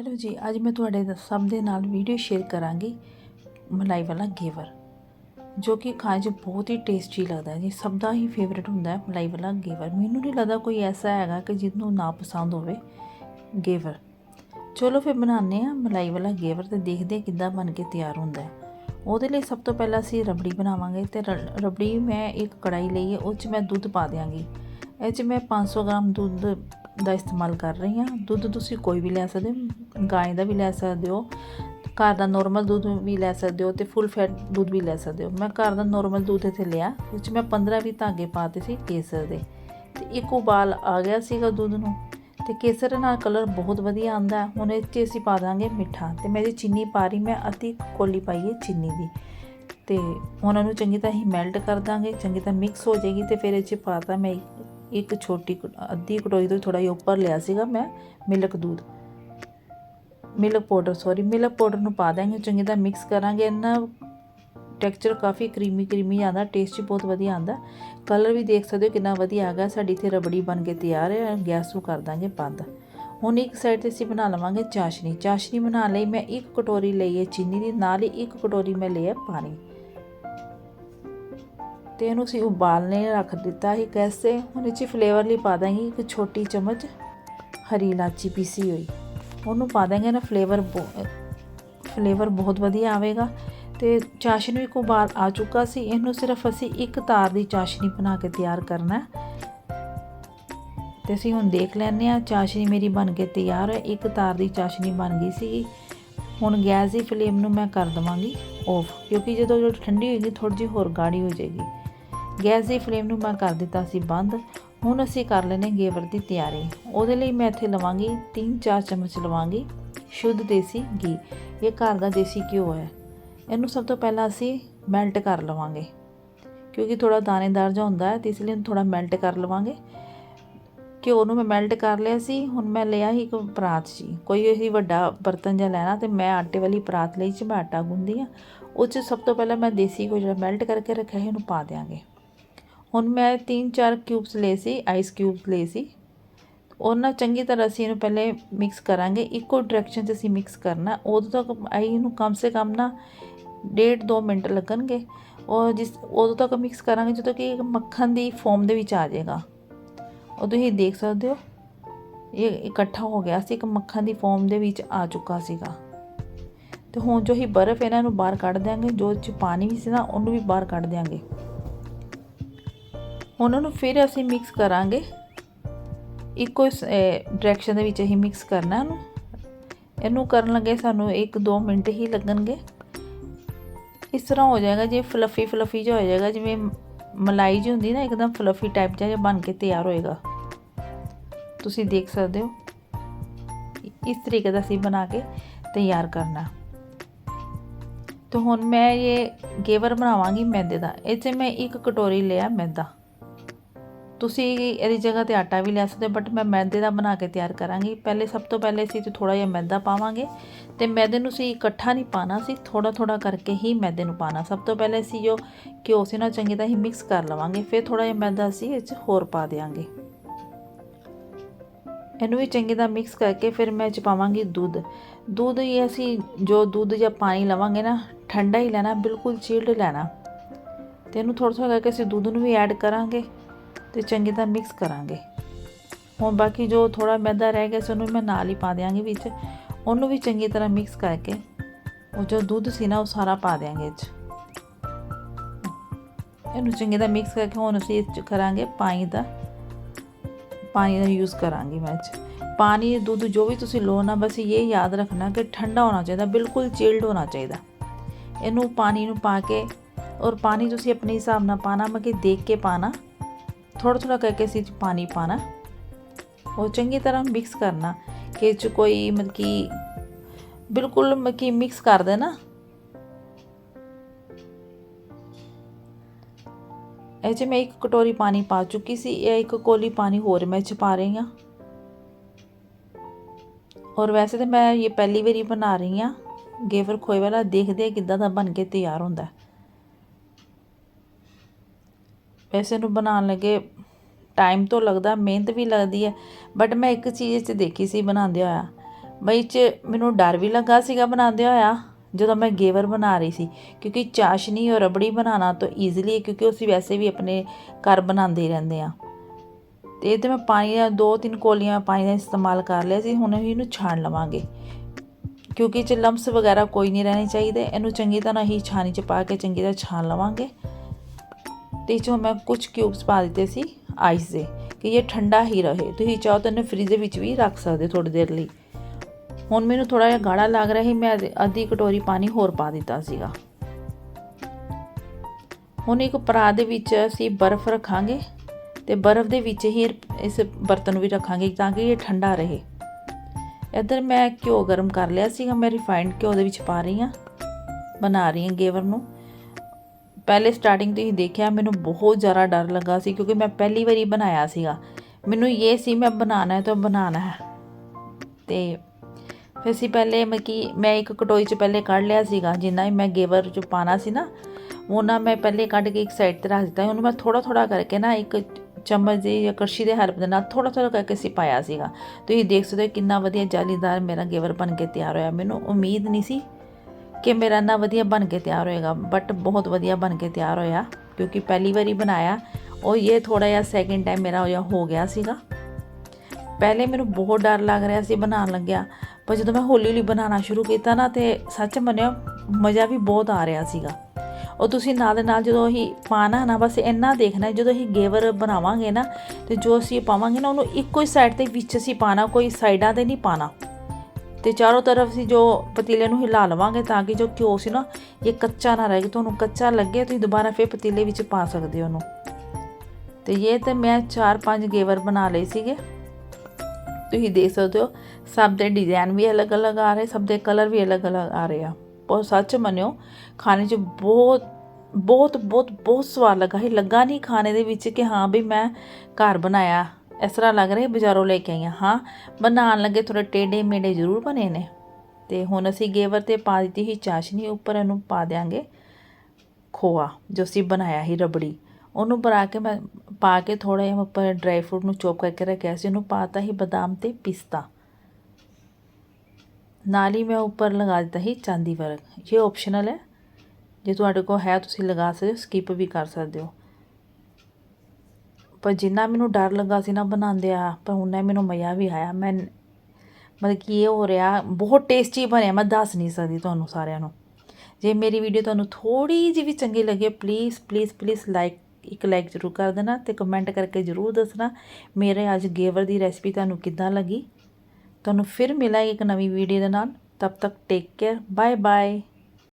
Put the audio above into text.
Hello ਜੀ, ਅੱਜ ਮੈਂ ਤੁਹਾਡੇ ਸਭ ਦੇ ਨਾਲ ਵੀਡੀਓ ਸ਼ੇਅਰ ਕਰਾਂਗੀ ਮਲਾਈ ਵਾਲਾ ਗੇਵਰ ਜੋ ਕਿ ਖਾਣ 'ਚ ਬਹੁਤ ਹੀ ਟੇਸਟੀ ਲੱਗਦਾ ਹੈ ਜੀ। ਸਭ ਦਾ ਹੀ ਫੇਵਰਿਟ ਹੁੰਦਾ ਹੈ ਮਲਾਈ ਵਾਲਾ ਗੇਵਰ ਮੈਨੂੰ ਨਹੀਂ ਲੱਗਦਾ ਕੋਈ ਐਸਾ ਹੈਗਾ ਕਿ ਜਿਹਨੂੰ ਨਾ ਪਸੰਦ ਹੋਵੇ ਗੇਵਰ ਚਲੋ ਫਿਰ ਬਣਾਉਂਦੇ ਆ ਮਲਾਈ ਵਾਲਾ ਗੇਵਰ ਤੇ ਦੇਖਦੇ ਹਾਂ ਕਿੱਦਾਂ ਬਣ ਕੇ ਤਿਆਰ ਹੁੰਦਾ ਹੈ। ਉਹਦੇ ਲਈ ਸਭ ਤੋਂ ਪਹਿਲਾਂ ਅਸੀਂ ਰਬੜੀ ਬਣਾਵਾਂਗੇ ਤੇ ਰਬੜੀ ਮੈਂ ਇੱਕ ਕੜਾਈ ਲਈ ਹੈ, ਉਹ 'ਚ ਮੈਂ ਦੁੱਧ ਪਾ ਦਿਆਂਗੀ। ਇਹ 'ਚ ਮੈਂ 500 ਗ੍ਰਾਮ ਦੁੱਧ ਦਾ ਇਸਤੇਮਾਲ ਕਰ ਰਹੀ ਹਾਂ। ਦੁੱਧ ਤੁਸੀਂ ਕੋਈ ਵੀ ਲੈ ਸਕਦੇ ਹੋ ਗਾਂ ਦਾ ਵੀ ਲੈ ਸਕਦੇ ਹੋ, ਘਰ ਦਾ ਨਾਰਮਲ ਦੁੱਧ ਵੀ ਲੈ ਸਕਦੇ ਹੋ ਤੇ ਫੁੱਲ ਫੈਟ ਦੁੱਧ ਵੀ ਲੈ ਸਕਦੇ ਹੋ। ਮੈਂ ਘਰ ਦਾ ਨਾਰਮਲ ਦੁੱਧ ਇੱਥੇ ਲਿਆ ਉਸ 'ਚ ਮੈਂ 15 ਵੀ ਧਾਗੇ ਪਾਤੇ ਸੀ ਕੇਸਰ ਦੇ ਤੇ ਇੱਕ ਉਬਾਲ ਆ ਗਿਆ ਸੀਗਾ ਦੁੱਧ ਨੂੰ ਤੇ ਕੇਸਰ ਨਾਲ ਕਲਰ ਬਹੁਤ ਵਧੀਆ ਆਂਦਾ ਹੁਣ ਇਹ 'ਚ ਅਸੀਂ ਪਾ ਦਾਂਗੇ ਮਿੱਠਾ ਤੇ ਮੈਂ ਜੀ ਚੀਨੀ ਪਾ ਰਹੀ, ਮੈਂ ਅੱਧੀ ਕੋਲੀ ਪਾਈ ਹੈ ਚੀਨੀ ਦੀ ਤੇ ਉਹਨਾਂ ਨੂੰ ਚੰਗੀ ਤਰ੍ਹਾਂ ਹੀ ਮੈਲਟ ਕਰ ਦਾਂਗੇ, ਚੰਗੀ ਤਰ੍ਹਾਂ ਮਿਕਸ ਹੋ ਜਾਏਗੀ ਤੇ ਫਿਰ ਇਹ 'ਚ ਪਾਤਾ ਮੈਂ ਇੱਕ- ਛੋਟੀ ਕੁ- ਅੱਧੀ ਕਟੋਰੀ ਤੋਂ ਥੋੜਾ ਜਿਹਾ ਉੱਪਰ ਲਿਆ ਸੀਗਾ ਮੈਂ, milk ਦੂਧ। Milk powder sorry milk powder ਨੂੰ ਪਾ ਦਾਂਗੇ ਚੰਗੀ ਤਰ੍ਹਾਂ ਮਿਕਸ ਕਰਾਂਗੇ। ਇਹਨਾਂ ਟੈਕਸਚਰ ਕਾਫੀ ਕਰੀਮੀ ਕਰੀਮੀ ਆਉਂਦਾ ਟੇਸਟ ਵੀ ਬਹੁਤ ਵਧੀਆ ਆਉਂਦਾ ਕਲਰ ਵੀ ਦੇਖ ਸਕਦੇ ਹੋ ਕਿੰਨਾ ਵਧੀਆ ਆ ਗਿਆ ਸਾਡੀ ਇੱਥੇ ਰਬੜੀ ਬਣ ਕੇ ਤਿਆਰ ਹੈ, ਗੈਸ ਨੂੰ ਕਰ ਦਾਂਗੇ ਬੰਦ। ਹੁਣ ਇੱਕ ਸਾਈਡ ਤੇ ਅਸੀਂ ਬਣਾ ਲਵਾਂਗੇ ਚਾਸ਼ਨੀ। ਚਾਸ਼ਨੀ ਬਣਾਉਣ ਲਈ, ਮੈਂ ਇੱਕ ਕਟੋਰੀ ਲਈ ਹੈ ਚੀਨੀ ਦੀ, ਨਾਲ ਹੀ ਇੱਕ ਕਟੋਰੀ ਮੈਂ ਲਈ ਹੈ ਪਾਣੀ। ਤੇ ਇਹਨੂੰ ਅਸੀਂ ਉਬਾਲਨੇ ਰੱਖ ਦਿੱਤਾ ਸੀ ਗੈਸ। ਤੇ ਹੁਣ ਇਹ 'ਚ ਫਲੇਵਰ ਲਈ ਪਾ ਦਾਂਗੇ ਇੱਕ ਛੋਟੀ ਚਮਚ ਹਰੀ ਇਲਾਚੀ ਪੀਸੀ ਹੋਈ। ਉਹਨੂੰ ਪਾ ਦਾਂਗੇ ਨਾ ਫਲੇਵਰ ਫਲੇਵਰ ਬਹੁਤ ਵਧੀਆ ਆਵੇਗਾ। ਤੇ ਚਾਸ਼ਨੀ ਇੱਕ ਉਬਾਲ ਆ ਚੁੱਕਾ ਸੀ। ਇਹਨੂੰ ਸਿਰਫ ਅਸੀਂ ਇੱਕ ਤਾਰ ਦੀ ਚਾਸ਼ਨੀ ਬਣਾ ਕੇ ਤਿਆਰ ਕਰਨਾ ਹੈ। ਤੇ ਅਸੀਂ ਹੁਣ ਦੇਖ ਲੈਂਦੇ ਆ ਚਾਸ਼ਨੀ ਮੇਰੀ ਬਣ ਕੇ ਤਿਆਰ ਹੈ। ਇੱਕ ਤਾਰ ਦੀ ਚਾਸ਼ਨੀ ਬਣ ਗਈ ਸੀ ਹੁਣ ਗੈਸ ਦੀ ਫਲੇਮ ਨੂੰ ਮੈਂ ਕਰ ਦਵਾਂਗੀ ਆਫ ਕਿਉਂਕਿ ਜਦੋਂ ਜੋ ਠੰਡੀ ਹੋਏਗੀ ਥੋੜੀ ਜਿਹੀ ਹੋਰ ਗਾੜੀ ਹੋ ਜਾਏਗੀ। ਗੈਸ ਦੀ ਫਲੇਮ ਨੂੰ ਮੈਂ ਕਰ ਦਿੱਤਾ ਸੀ, ਬੰਦ। ਹੁਣ ਅਸੀਂ ਕਰ ਲੈਨੇ ਗੇਵਰ ਦੀ ਤਿਆਰੀ। ਉਹਦੇ ਲਈ ਮੈਂ ਇੱਥੇ ਲਵਾਂਗੀ 3-4 ਚਮਚ ਲਵਾਂਗੀ ਸ਼ੁੱਧ ਦੇਸੀ ਘੀ। ਇਹ ਘਰ ਦਾ ਦੇਸੀ ਘਿਓ ਹੈ। ਇਹਨੂੰ ਸਭ ਤੋਂ ਪਹਿਲਾਂ ਅਸੀਂ ਮੈਲਟ ਕਰ ਲਵਾਂਗੇ। ਕਿਉਂਕਿ ਥੋੜਾ ਦਾਣੇਦਾਰ ਜਿਹਾ ਹੁੰਦਾ ਹੈ, ਤੇ ਇਸ ਲਈ ਇਹਨੂੰ ਥੋੜਾ ਮੈਲਟ ਕਰ ਲਵਾਂਗੇ। ਘਿਓ ਨੂੰ ਮੈਂ ਮੈਲਟ ਕਰ ਲਿਆ ਸੀ, ਹੁਣ ਮੈਂ ਲਿਆ ਸੀ ਇੱਕ ਪਰਾਤ ਜੀ। ਕੋਈ ਇਹੀ ਵੱਡਾ ਬਰਤਨ ਜਿਹਾ ਲੈਣਾ ਤੇ ਮੈਂ ਆਟੇ ਵਾਲੀ ਪਰਾਤ ਲਈ ਚ ਮੈਂ ਆਟਾ ਗੁੰਦੀ ਆ ਉਹ 'ਚ ਸਭ ਤੋਂ ਪਹਿਲਾਂ ਮੈਂ ਦੇਸੀ ਘਿਓ ਜਿਹੜਾ ਮੈਲਟ ਕਰਕੇ ਰੱਖਿਆ ਸੀ, ਉਹਨੂੰ ਪਾ ਦਿਆਂਗੇ। ਹੁਣ ਮੈਂ 3-4 ਕਿਊਬਸ ਲਏ ਸੀ ਆਈਸ ਕਿਊਬਸ ਲਏ ਸੀ। ਉਹਨਾਂ ਚੰਗੀ ਤਰ੍ਹਾਂ ਅਸੀਂ ਇਹਨੂੰ ਪਹਿਲੇ ਮਿਕਸ ਕਰਾਂਗੇ। ਇੱਕੋ ਡਾਇਰੈਕਸ਼ਨ 'ਚ ਅਸੀਂ ਮਿਕਸ ਕਰਨਾ। ਉਦੋਂ ਤੱਕ ਆਈ ਇਹਨੂੰ ਕਮ ਸੇ ਕਮ ਨਾ ਡੇਢ 2 ਮਿੰਟ ਲੱਗਣਗੇ। ਔਰ ਜਿਸ ਉਦੋਂ ਤੱਕ ਮਿਕਸ ਕਰਾਂਗੇ, ਜਦੋਂ ਕਿ ਮੱਖਣ ਦੀ ਫੋਮ ਦੇ ਵਿੱਚ ਆ ਜਾਏਗਾ। ਉਹ ਤੁਸੀਂ ਦੇਖ ਸਕਦੇ ਹੋ। ਇਹ ਇਕੱਠਾ ਹੋ ਗਿਆ ਸੀ। ਇੱਕ ਮੱਖਣ ਦੀ ਫੋਮ ਦੇ ਵਿੱਚ ਆ ਚੁੱਕਾ ਸੀਗਾ। ਤੇ ਹੁਣ ਜੋ ਹੀ ਬਰਫ਼ ਇਹਨਾਂ ਨੂੰ ਬਾਹਰ ਕੱਢ ਦਿਆਂਗੇ, ਜੋ ਚ ਪਾਣੀ ਵੀ ਸੀ ਨਾ, ਉਹਨੂੰ ਵੀ ਬਾਹਰ ਕੱਢ ਦਿਆਂਗੇ। ਉਹਨਾਂ ਨੂੰ ਫਿਰ ਅਸੀਂ ਮਿਕਸ ਕਰਾਂਗੇ। ਇੱਕੋ ਡਾਇਰੈਕਸ਼ਨ ਦੇ ਵਿੱਚ ਅਸੀਂ ਮਿਕਸ ਕਰਨਾ ਇਹਨੂੰ। ਇਹਨੂੰ ਕਰਨ ਲੱਗੇ ਸਾਨੂੰ 1-2 ਮਿੰਟ ਹੀ ਲੱਗਣਗੇ। ਇਸ ਤਰ੍ਹਾਂ ਹੋ ਜਾਏਗਾ, ਜੇ ਫਲਫੀ ਫਲਫੀ ਜਿਹਾ ਹੋ ਜਾਏਗਾ, ਜਿਵੇਂ ਮਲਾਈ ਜੀ ਹੁੰਦੀ ਨਾ, ਇੱਕਦਮ ਫਲਫੀ ਟਾਈਪ ਜਿਹਾ ਬਣ ਕੇ ਤਿਆਰ ਹੋਏਗਾ। ਤੁਸੀਂ ਦੇਖ ਸਕਦੇ ਹੋ। ਇਸ ਤਰੀਕੇ ਦਾ ਅਸੀਂ ਬਣਾ ਕੇ ਤਿਆਰ ਕਰਨਾ। ਤੇ ਹੁਣ ਮੈਂ ਇਹ ਗੇਵਰ ਬਣਾਵਾਂਗੀ ਮੈਦੇ ਦਾ। ਇਹ 'ਚ ਮੈਂ ਇੱਕ ਕਟੋਰੀ ਲਿਆ ਮੈਦਾ। ਤੁਸੀਂ ਇਹਦੀ ਜਗ੍ਹਾ ਤੇ ਆਟਾ ਵੀ ਲੈ ਸਕਦੇ ਹੋ ਬਟ ਮੈਂ ਮੈਦੇ ਦਾ ਬਣਾ ਕੇ ਤਿਆਰ ਕਰਾਂਗੀ। ਪਹਿਲੇ ਸਭ ਤੋਂ ਪਹਿਲੇ ਅਸੀਂ ਤੇ ਥੋੜਾ ਜਿਹਾ ਮੈਦਾ ਪਾਵਾਂਗੇ ਤੇ ਮੈਦੇ ਨੂੰ ਅਸੀਂ ਇਕੱਠਾ ਨਹੀਂ ਪਾਣਾ ਸੀ ਥੋੜਾ ਥੋੜਾ ਕਰਕੇ ਹੀ ਮੈਦੇ ਨੂੰ ਪਾਣਾ ਸਭ ਤੋਂ ਪਹਿਲੇ ਅਸੀਂ ਜੋ ਘਿਓ ਸੀ ਨਾ, ਚੰਗੀ ਤਰ੍ਹਾਂ ਹੀ ਮਿਕਸ ਕਰ ਲਵਾਂਗੇ, ਫਿਰ ਥੋੜਾ ਜਿਹਾ ਮੈਦਾ ਅਸੀਂ ਇਹ 'ਚ ਹੋਰ ਪਾ ਦੇਵਾਂਗੇ ਇਹਨੂੰ ਵੀ ਚੰਗੀ ਤਰ੍ਹਾਂ ਮਿਕਸ ਕਰਕੇ ਫਿਰ ਮੈਂ ਇਹ 'ਚ ਪਾਵਾਂਗੀ ਦੁੱਧ। ਦੁੱਧ ਇਹ ਅਸੀਂ ਜੋ ਦੁੱਧ ਜਾਂ ਪਾਣੀ ਲਵਾਂਗੇ ਨਾ, ਠੰਡਾ ਹੀ ਲੈਣਾ, ਬਿਲਕੁਲ ਚਿਲਡ ਲੈਣਾ। ਤੇ ਇਹਨੂੰ ਥੋੜਾ ਥੋੜਾ ਕਰਕੇ ਅਸੀਂ ਦੁੱਧ ਨੂੰ ਵੀ ਐਡ ਕਰਾਂਗੇ। ਤੇ ਚੰਗੀ ਤਰ੍ਹਾਂ ਮਿਕਸ ਕਰਾਂਗੇ। ਹੁਣ ਬਾਕੀ ਜੋ ਥੋੜਾ ਮੈਦਾ ਰਹਿ ਗਿਆ ਸੀ, ਉਹਨੂੰ ਮੈਂ ਨਾਲ ਹੀ ਪਾ ਦਿਆਂਗੀ ਵਿੱਚ। ਉਹਨੂੰ ਵੀ ਚੰਗੀ ਤਰ੍ਹਾਂ ਮਿਕਸ ਕਰਕੇ, ਉਹ ਜੋ ਦੁੱਧ ਸੀ ਨਾ, ਉਹ ਸਾਰਾ ਪਾ ਦਿਆਂਗੇ ਇਹ 'ਚ ਇਹਨੂੰ ਚੰਗੀ ਤਰ੍ਹਾਂ ਮਿਕਸ ਕਰਕੇ ਹੁਣ ਅਸੀਂ ਇਹ 'ਚ ਕਰਾਂਗੇ ਪਾਣੀ ਦਾ। ਪਾਣੀ ਦਾ ਯੂਜ਼ ਕਰਾਂਗੀ ਮੈਂ 'ਚ ਪਾਣੀ, ਦੁੱਧ ਜੋ ਵੀ ਤੁਸੀਂ ਲੋ ਨਾ, ਬਸ ਇਹ ਯਾਦ ਰੱਖਣਾ ਕਿ ਠੰਡਾ ਹੋਣਾ ਚਾਹੀਦਾ, ਬਿਲਕੁਲ ਚਿਲਡ ਹੋਣਾ ਚਾਹੀਦਾ। ਇਹਨੂੰ ਪਾਣੀ ਨੂੰ ਪਾ ਕੇ, ਔਰ ਪਾਣੀ ਤੁਸੀਂ ਆਪਣੇ ਹਿਸਾਬ ਨਾਲ ਪਾਣਾ ਕਿ ਦੇਖ ਕੇ ਪਾਣਾ ਥੋੜਾ ਥੋੜਾ ਕਰਕੇ ਅਸੀਂ ਚ ਪਾਣੀ ਪਾਣਾ ਉਹ ਚੰਗੀ ਤਰ੍ਹਾਂ ਮਿਕਸ ਕਰਨਾ। ਕਿ ਇਹ ਚ ਕੋਈ ਮਤਲਬ ਕਿ ਬਿਲਕੁਲ ਮਤਲਬ ਕਿ ਮਿਕਸ ਕਰ ਦੇਣਾ। ਇਹ ਚ ਮੈਂ ਇੱਕ ਕਟੋਰੀ ਪਾਣੀ ਪਾ ਚੁੱਕੀ ਸੀ। ਇਹ ਇੱਕ ਕੋਲੀ ਪਾਣੀ ਹੋਰ ਮੈਂ ਚ ਪਾ ਰਹੀ ਹਾਂ। ਔਰ ਵੈਸੇ ਤਾਂ ਮੈਂ ਇਹ ਪਹਿਲੀ ਵਾਰੀ ਬਣਾ ਰਹੀ ਹਾਂ। ਗੇਵਰ ਖੋਏ ਵਾਲਾ ਦੇਖਦੇ ਆ ਕਿੱਦਾਂ ਦਾ ਬਣ ਕੇ ਤਿਆਰ ਹੁੰਦਾ। ਵੈਸੇ ਇਹਨੂੰ ਬਣਾਉਣ ਲੱਗੇ ਟਾਈਮ ਤੋਂ ਲੱਗਦਾ, ਮਿਹਨਤ ਵੀ ਲੱਗਦੀ ਹੈ ਬਟ ਮੈਂ ਇੱਕ ਚੀਜ਼ 'ਚ ਦੇਖੀ ਸੀ ਬਣਾਉਂਦੇ ਹੋਇਆ। ਬਈ ਚ ਮੈਨੂੰ ਡਰ ਵੀ ਲੱਗਾ ਸੀਗਾ ਬਣਾਉਂਦੇ ਹੋਇਆ, ਜਦੋਂ ਮੈਂ ਗੇਵਰ ਬਣਾ ਰਹੀ ਸੀ, ਕਿਉਂਕਿ ਚਾਸ਼ਨੀ ਔਰ ਰਬੜੀ ਬਣਾਉਣਾ ਤਾਂ ਈਜ਼ੀਲੀ ਹੈ, ਕਿਉਂਕਿ ਅਸੀਂ ਵੈਸੇ ਵੀ ਆਪਣੇ ਘਰ ਬਣਾਉਂਦੇ ਹੀ ਰਹਿੰਦੇ ਆ ਤੇ ਇਹ ਤੇ ਮੈਂ ਪਾਣੀ ਦਾ ਦੋ ਤਿੰਨ ਕੋਲੀਆਂ ਪਾਣੀ ਦਾ ਇਸਤੇਮਾਲ ਕਰ ਲਿਆ ਸੀ, ਹੁਣ ਅਸੀਂ ਇਹਨੂੰ ਛਾਣ ਲਵਾਂਗੇ। ਕਿਉਂਕਿ 'ਚ ਲੰਪਸ ਵਗੈਰਾ ਕੋਈ ਨਹੀਂ ਰਹਿਣੇ ਚਾਹੀਦੇ, ਇਹਨੂੰ ਚੰਗੀ ਤਰ੍ਹਾਂ ਹੀ ਛਾਣੀ 'ਚ ਪਾ ਕੇ ਚੰਗੀ ਤਰ੍ਹਾਂ ਛਾਣ ਲਵਾਂਗੇ। ਤੇ ਇਹ 'ਚੋਂ ਮੈਂ ਕੁਝ ਕਿਊਬਸ ਪਾ ਦਿੱਤੇ ਸੀ ਆਈਸ ਦੇ, ਕਿ ਇਹ ਠੰਡਾ ਹੀ ਰਹੇ। ਤੁਸੀਂ ਚਾਹੋ ਤਾਂ ਇਹਨੂੰ ਫ੍ਰਿਜ ਦੇ ਵਿੱਚ ਵੀ ਰੱਖ ਸਕਦੇ ਹੋ ਥੋੜੀ ਦੇਰ ਲਈ। ਹੁਣ ਮੈਨੂੰ ਥੋੜਾ ਜਿਹਾ ਗਾੜਾ ਲੱਗ ਰਿਹਾ ਸੀ, ਮੈਂ ਅੱਧੀ ਕਟੋਰੀ ਪਾਣੀ ਹੋਰ ਪਾ ਦਿੱਤਾ ਸੀਗਾ। ਹੁਣ ਇੱਕ ਪਰਾਤ ਦੇ ਵਿੱਚ ਅਸੀਂ ਬਰਫ਼ ਰੱਖਾਂਗੇ ਤੇ ਬਰਫ਼ ਦੇ ਵਿੱਚ ਹੀ ਇਸ ਬਰਤਨ ਨੂੰ ਵੀ ਰੱਖਾਂਗੇ ਤਾਂ ਕਿ ਇਹ ਠੰਡਾ ਰਹੇ। ਇੱਧਰ ਮੈਂ ਘਿਓ ਗਰਮ ਕਰ ਲਿਆ ਸੀਗਾ, ਮੈਂ ਰਿਫਾਈਨਡ ਘਿਓ ਦੇ ਵਿੱਚ ਪਾ ਰਹੀ ਹਾਂ, ਬਣਾ ਰਹੀ ਹਾਂ ਗੇਵਰ ਨੂੰ। ਪਹਿਲੇ ਸਟਾਰਟਿੰਗ ਤੋਂ ਹੀ ਦੇਖਿਆ, ਮੈਨੂੰ ਬਹੁਤ ਜ਼ਿਆਦਾ ਡਰ ਲੱਗਾ ਸੀ ਕਿਉਂਕਿ ਮੈਂ ਪਹਿਲੀ ਵਾਰੀ ਬਣਾਇਆ ਸੀਗਾ। ਮੈਨੂੰ ਇਹ ਸੀ, ਮੈਂ ਬਣਾਉਣਾ ਹੈ ਤਾਂ ਬਣਾਉਣਾ ਹੈ। ਤੇ ਫਿਰ ਅਸੀਂ ਪਹਿਲੇ ਮੈਂ ਕਿ ਮੈਂ ਇੱਕ ਕਟੋਈ ਚ ਪਹਿਲੇ ਕੱਢ ਲਿਆ ਸੀਗਾ, ਜਿੰਨਾ ਵੀ ਮੈਂ ਗੇਵਰ ਚ ਪਾਣਾ ਸੀ ਨਾ ਉਹ ਨਾ ਮੈਂ ਪਹਿਲੇ ਕੱਢ ਕੇ ਇੱਕ ਸਾਈਡ ਤੇ ਰੱਖ ਦਿੱਤਾ ਉਹਨੂੰ ਮੈਂ ਥੋੜਾ ਥੋੜਾ ਕਰਕੇ ਨਾ ਇੱਕ ਚਮਚ ਦੀ ਜਾਂ ਕੜਛੀ ਦੇ ਹੈਲਪ ਦੇ ਨਾਲ ਥੋੜਾ ਥੋੜਾ ਕਰਕੇ ਸੀ ਪਾਇਆ ਸੀਗਾ। ਤੁਸੀਂ ਦੇਖ ਸਕਦੇ ਹੋ ਕਿੰਨਾ ਵਧੀਆ ਜਾਲੀਦਾਰ ਮੇਰਾ ਗੇਵਰ ਬਣ ਕੇ ਤਿਆਰ ਹੋਇਆ। ਮੈਨੂੰ ਉਮੀਦ ਨਹੀਂ ਸੀ ਕਿ ਮੇਰਾ ਇੰਨਾ ਵਧੀਆ ਬਣ ਕੇ ਤਿਆਰ ਹੋਏਗਾ ਬਟ ਬਹੁਤ ਵਧੀਆ ਬਣ ਕੇ ਤਿਆਰ ਹੋਇਆ, ਕਿਉਂਕਿ ਪਹਿਲੀ ਵਾਰੀ ਬਣਾਇਆ, ਉਹ ਇਹ ਥੋੜਾ ਜਿਹਾ ਸੈਕਿੰਡ ਟਾਈਮ ਮੇਰਾ ਹੋਇਆ ਹੋ ਗਿਆ ਸੀਗਾ। ਪਹਿਲੇ ਮੈਨੂੰ ਬਹੁਤ ਡਰ ਲੱਗ ਰਿਹਾ ਸੀ ਬਣਾਉਣ ਲੱਗਿਆ, ਪਰ ਜਦੋਂ ਮੈਂ ਹੌਲੀ ਹੌਲੀ ਬਣਾਉਣਾ ਸ਼ੁਰੂ ਕੀਤਾ ਨਾ, ਤੇ ਸੱਚ ਮੰਨਿਓ ਮਜ਼ਾ ਵੀ ਬਹੁਤ ਆ ਰਿਹਾ ਸੀਗਾ। ਉਹ ਤੁਸੀਂ ਨਾਲ ਦੇ ਨਾਲ ਜਦੋਂ ਅਸੀਂ ਪਾਣਾ ਨਾ, ਬਸ ਇੰਨਾ ਦੇਖਣਾ, ਜਦੋਂ ਅਸੀਂ ਗੇਵਰ ਬਣਾਵਾਂਗੇ ਨਾ, ਤੇ ਜੋ ਅਸੀਂ ਪਾਵਾਂਗੇ ਨਾ, ਉਹਨੂੰ ਇੱਕੋ ਹੀ ਸਾਈਡ ਤੇ ਵਿੱਚ ਅਸੀਂ ਪਾਣਾ ਕੋਈ ਸਾਈਡਾਂ ਤੇ ਨਹੀਂ ਪਾਣਾ ਤੇ ਚਾਰੋਂ ਤਰਫ ਸੀ ਜੋ ਪਤੀਲੇ ਨੂੰ ਹਿਲਾ ਲਵਾਂਗੇ ਤਾਂ ਕਿ ਜੋ ਘਿਓ ਸੀ ਨਾ, ਇਹ ਕੱਚਾ ਨਾ ਰਹੇ ਤੁਹਾਨੂੰ ਕੱਚਾ ਲੱਗੇ, ਤੁਸੀਂ ਦੁਬਾਰਾ ਫਿਰ ਪਤੀਲੇ ਵਿੱਚ ਪਾ ਸਕਦੇ ਹੋ ਉਹਨੂੰ। ਤੇ ਇਹ ਤੇ ਮੈਂ 4-5 ਗੇਵਰ ਬਣਾ ਲਏ ਸੀਗੇ। ਤੁਸੀਂ ਦੇਖ ਸਕਦੇ ਹੋ, ਸਭ ਦੇ ਡਿਜ਼ਾਈਨ ਵੀ ਅਲੱਗ-ਅਲੱਗ ਆ ਰਹੇ, ਸਭ ਦੇ ਕਲਰ ਵੀ ਅਲੱਗ-ਅਲੱਗ ਆ ਰਹੇ ਆ। ਬਹੁਤ ਸੱਚ ਮੰਨਿਓ, ਖਾਣੇ 'ਚ ਬਹੁਤ ਬਹੁਤ ਬਹੁਤ ਬਹੁਤ ਸਵਾਦ ਲੱਗਾ ਹੈ ਲੱਗਾ ਨਹੀਂ ਖਾਣੇ ਦੇ ਵਿੱਚ ਕਿ ਹਾਂ ਵੀ ਮੈਂ ਘਰ ਬਣਾਇਆ ਇਸ ਤਰ੍ਹਾਂ ਲੱਗ ਰਿਹਾ ਬਾਜ਼ਾਰੋਂ ਲੈ ਕੇ ਆਈਆਂ। ਹਾਂ, ਬਣਾਉਣ ਲੱਗੇ ਥੋੜੇ ਟੇਡੇ ਮੇਡੇ ਜ਼ਰੂਰ ਬਣੇ ਨੇ। ਤੇ ਹੁਣ ਅਸੀਂ ਗੇਵਰ ਤੇ ਪਾ ਦਿੱਤੀ ਸੀ ਚਾਸ਼ਨੀ, ਉੱਪਰ ਇਹਨੂੰ ਪਾ ਦਿਆਂਗੇ ਖੋਆ, ਜੋ ਅਸੀਂ ਬਣਾਇਆ ਸੀ ਰਬੜੀ। ਉਹਨੂੰ ਬਣਾ ਕੇ ਮੈਂ ਪਾ ਕੇ ਥੋੜਾ ਜਿਹਾ ਉੱਪਰ ਡਰਾਈ ਫਰੂਟ ਨੂੰ ਚੋਪ ਕਰਕੇ ਰੱਖਿਆ ਸੀ, ਉਹਨੂੰ ਪਾਤਾ ਸੀ ਬਦਾਮ ਤੇ ਪਿਸਤਾ। ਨਾਲ ਹੀ ਮੈਂ ਉੱਪਰ ਲਗਾ ਦਿੱਤਾ ਸੀ ਚਾਂਦੀ ਵਰਗ। ਇਹ ਆਪਸ਼ਨਲ ਹੈ। ਜੇ ਤੁਹਾਡੇ ਕੋਲ ਹੈ, ਤੁਸੀਂ ਲਗਾ ਸਕਦੇ ਹੋ ਸਕਿਪ ਵੀ ਕਰ ਸਕਦੇ ਹੋ। ਪਰ ਜਿੰਨਾ ਮੈਨੂੰ ਡਰ ਲੱਗਾ ਸੀ ਨਾ ਬਣਾਉਂਦੇ ਆ ਪਰ ਉਹਨਾਂ ਮੈਨੂੰ ਮਜ਼ਾ ਵੀ ਆਇਆ। ਮੈਂ ਮਤਲਬ ਕਿ ਇਹ ਹੋ ਰਿਹਾ, ਬਹੁਤ ਟੇਸਟੀ ਬਣਿਆ। ਮੈਂ ਦੱਸ ਨਹੀਂ ਸਕਦੀ ਤੁਹਾਨੂੰ ਸਾਰਿਆਂ ਨੂੰ। ਜੇ ਮੇਰੀ ਵੀਡੀਓ ਤੁਹਾਨੂੰ ਥੋੜੀ ਜਿਹੀ ਵੀ ਚੰਗੀ ਲੱਗੇ ਪਲੀਜ਼ ਪਲੀਜ਼ ਪਲੀਜ਼ ਲਾਈਕ ਇੱਕ ਲਾਈਕ ਜ਼ਰੂਰ ਕਰ ਦੇਣਾ ਤੇ ਕਮੈਂਟ ਕਰਕੇ ਜ਼ਰੂਰ ਦੱਸਣਾ, ਮੇਰੇ ਅੱਜ ਗੇਵਰ ਦੀ ਰੈਸਪੀ ਤੁਹਾਨੂੰ ਕਿੱਦਾਂ ਲੱਗੀ। ਤੁਹਾਨੂੰ ਫਿਰ ਮਿਲਾਂਗੇ ਇੱਕ ਨਵੀਂ ਵੀਡੀਓ ਦੇ ਨਾਲ। ਤਬ ਤੱਕ ਟੇਕ ਕੇਅਰ ਬਾਏ ਬਾਏ